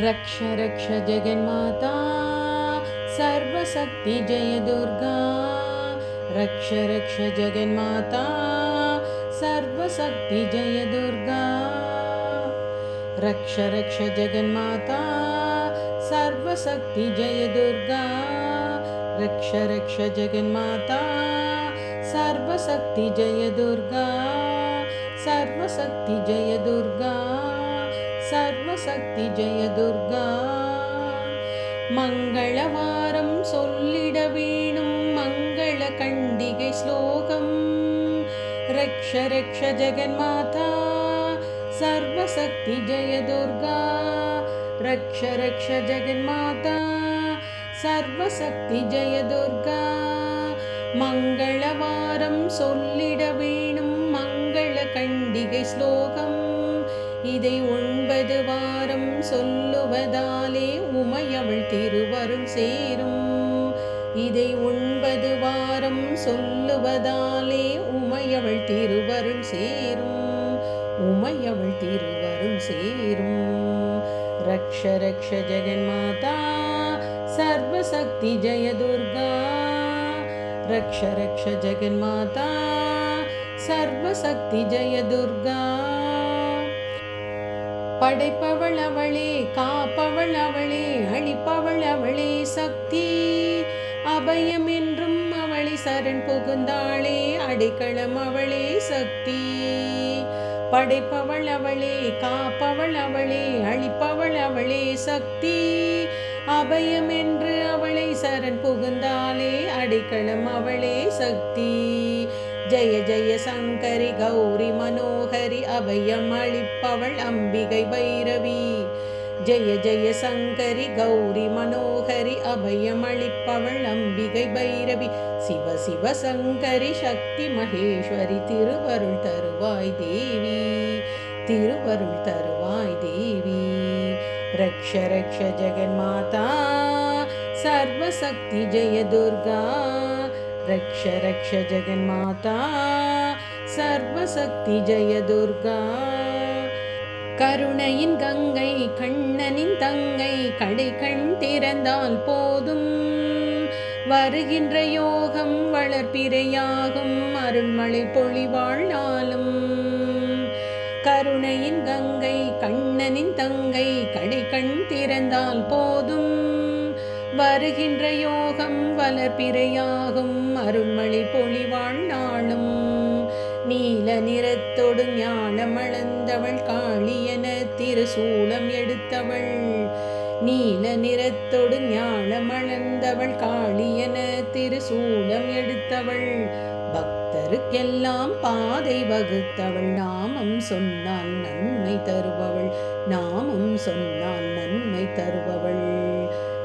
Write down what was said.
रक्ष रक्ष जगन्माता सर्वशक्ति जय दुर्गा। रक्ष रक्ष जगन्माता सर्वशक्ति जय दुर्गा। रक्ष रक्ष जगन्माता सर्वशक्ति जय दुर्गा। रक्ष रक्ष जगन्माता सर्वशक्ति जय दुर्गा। सर्वशक्ति जय दुर्गा சக்தி ஜெயதுர்கா மங்களவாரம் சொல்லிட வேணும் மங்கள கண்டிகை ஸ்லோகம். ரக்ஷ ரக்ஷ ஜெகன்மாதா சர்வசக்தி ஜெயதுர்கா ரக்ஷ ரக்ஷ ஜெகன்மாதா சர்வசக்தி ஜெயதுர்கா மங்களவாரம் சொல்லிட வேணும் மங்கள கண்டிகை ஸ்லோகம். இதை ஒன்று ஒன்பது வாரம் சொல்லுவதாலே உமையவள் திருவருள் சேரும். இதை ஒன்பது வாரம் சொல்லுவதாலே உமையவள் திருவருள் சேரும். உமையவள் திருவருள் சேரும். ரக்ஷ ரக்ஷ ஜெகன்மாதா சர்வசக்தி ஜெய துர்கா. ரக்ஷ ரக்ஷ ஜெகன்மாதா சர்வசக்தி ஜெய துர்கா. படைப்பவள் அவளே காப்பவள் அவளே அழிப்பவள் அவளே சக்தி. அபயம் என்றும் அவளை சரண் புகுந்தாளே அடைக்கலம் அவளே சக்தி. படைப்பவள் அவளே காப்பவள் அவளே அழிப்பவள் அவளே சக்தி. அபயம் என்று அவளை சரண் புகுந்தாளே அடைக்கலம் அவளே சக்தி. ஜெய ஜெய சங்கரி கௌரி மனோகரி அபயம் அளிப்பவள் அம்பிகை பைரவி. ஜெய ஜெய சங்கரி கௌரி மனோகரி அபயம் அளிப்பவள் அம்பிகை பைரவி. சிவ சிவ சங்கரி சக்தி மகேஸ்வரி திருவருள் தருவாய் தேவி. திருவருள் தருவாய் தேவி. ரக்ஷ ரக்ஷ ஜெகன்மாதா சர்வசக்தி ஜெய துர்கா. रक्ष रक्ष जगन्माता சர்வசக்தி ஜெய துர்கா கருணையின் கங்கை கண்ணனின் தங்கை கடை கண் திறந்தால் போதும் வருகின்ற யோகம் வளர்ப்பிரையாகும் அருள்மழை பொழிவாழ் நாளும் கருணையின் கங்கை கண்ணனின் தங்கை கடை கண் திறந்தால் போதும் வருகின்ற யோகம் வளர்ப்பிரையாகும் அருள்மொழி பொழிவாழ் நாளும். நீல நிறத்தொடு ஞானமளந்தவள் காளியன திருசூலம் எடுத்தவள். நீல நிறத்தொடு ஞானமளந்தவள் காளியன திருசூலம் எடுத்தவள். பக்தருக்கெல்லாம் பாதை வகுத்தவள். நாமம் சொன்னால் நன்மை தருபவள். நாமம் சொன்னால் நன்மை தருபவள்.